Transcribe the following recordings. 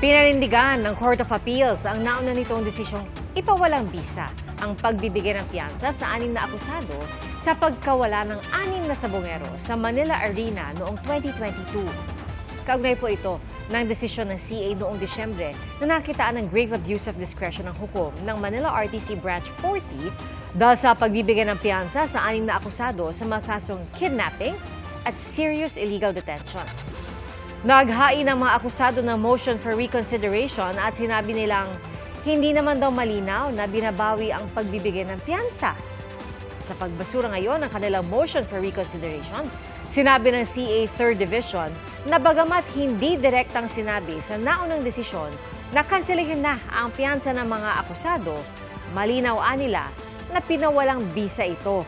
Pinanindigan ng Court of Appeals ang nauna nitong desisyong ipawalang bisa ang pagbibigay ng piyansa sa anim na akusado sa pagkawala ng anim na sabongero sa Manila Arena noong 2022. Kaugnay po ito ng desisyon ng CA noong Disyembre na nakitaan ng grave abuse of discretion ng hukom ng Manila RTC Branch 40 dahil sa pagbibigay ng piyansa sa anim na akusado sa mga kasong kidnapping at serious illegal detention. Naghain ang mga akusado ng motion for reconsideration at sinabi nilang hindi naman daw malinaw na binabawi ang pagbibigay ng piyansa. Sa pagbasura ngayon ng kanilang motion for reconsideration, sinabi ng CA 3rd Division na bagamat hindi direktang sinabi sa naunang desisyon na kanselihin na ang piyansa ng mga akusado, malinaw nila na pinawalang bisa ito.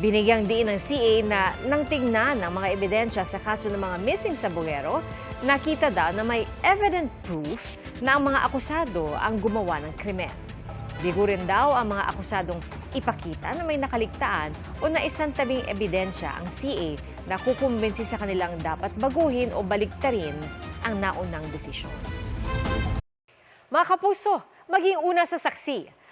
Binigyang diin ng CA na nang tingnan ng mga ebidensya sa kaso ng mga missing sabongero, nakita daw na may evident proof na ang mga akusado ang gumawa ng krimen. Bigo rin daw ang mga akusadong ipakita na may nakaligtaan o naisantabing ebidensya ang CA na kukumbinsi sa kanilang dapat baguhin o baligtarin ang naunang desisyon. Mga kapuso, maging una sa saksi.